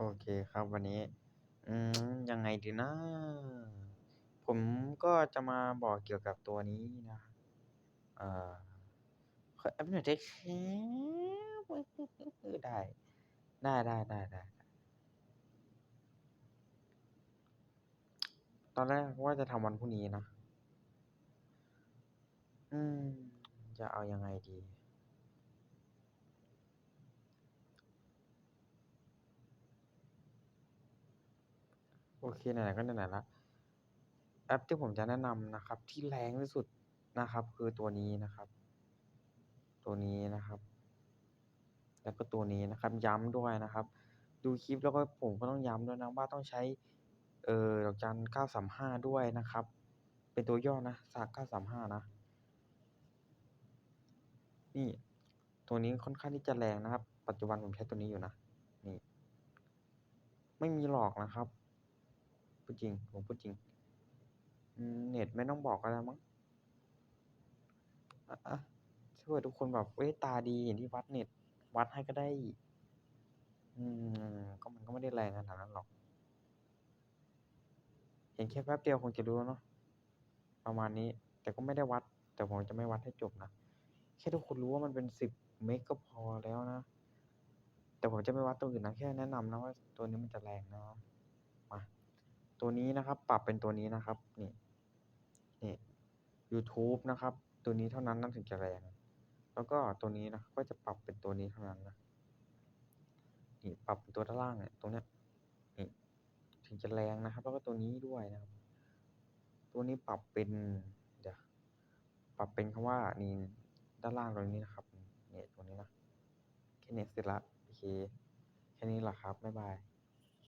โอเคครับวันนี้ อืม ยังไงดีนะ ผมก็จะมาบอกเกี่ยวกับตัวนี้นะเอ่อขอแป๊บหนึ่งได้ครับได้ ได้ๆๆๆตอนแรกว่าจะทำวันพรุ่งนี้นะ อืม จะเอายังไงดี? เคไหนๆก็ไหนๆล้วแอปที่ผมจะแนะนำนะครับ ที่แรงที่สุดนะครับ คือตัวนี้นะครับ ตัวนี้นะครับ แล้วก็ตัวนี้นะครับ ย้ำด้วยนะครับ ดูคลิปแล้วก็ผมก็ต้องย้ำด้วยนะว่าต้องใช้เออดอกจัน935ด้วยนะครับ เป็นตัวย่อนะส935นะ นี่ตัวนี้ค่อนข้างที่จะแรงนะครับ ปัจจุบันผมใช้ตัวนี้อยู่นะ นี่ ไม่มีหลอกนะครับ พูดจริง ผมพูดจริงเน็ตไม่ต้องบอกก็ได้มั้งอะอะถ้าเผื่อทุกคนแบบเฮ้ยตาดีอย่างที่วัดเน็ต วัดให้ก็ได้ อืม ก็มันก็ไม่ได้แรงขนาดนั้นหรอก เห็นแค่แป๊บเดียวคงจะรู้เนาะ ประมาณนี้ แต่ก็ไม่ได้วัด แต่ผมจะไม่วัดให้จบนะ แค่ทุกคนรู้ว่ามันเป็น10เมกก็พอแล้วนะ แต่ผมจะไม่วัดตัวอื่นนะ แค่แนะนำนะว่าตัวนี้มันจะแรงนะ มา ตัวนี้นะครับ ปรับเป็นตัวนี้นะครับ นี่ นี่ยูทูบนะครับ ตัวนี้เท่านั้นนะถึงจะแรง แล้วก็ตัวนี้นะก็จะปรับเป็นตัวนี้เท่านั้นนะ นี่ปรับเป็นตัวด้านล่างเนี่ยตรงเนี้ย นี่ ถึงจะแรงนะครับ แล้วก็ตัวนี้ด้วยนะครับ ตัวนี้ปรับเป็นเดี๋ยวปรับเป็นคำว่านี่ด้านล่างตรงนี้นะครับนี่ตรงนี้นะแค่นี้เสร็จล้วโอเคแค่นี้แหละครับบ๊ายบาย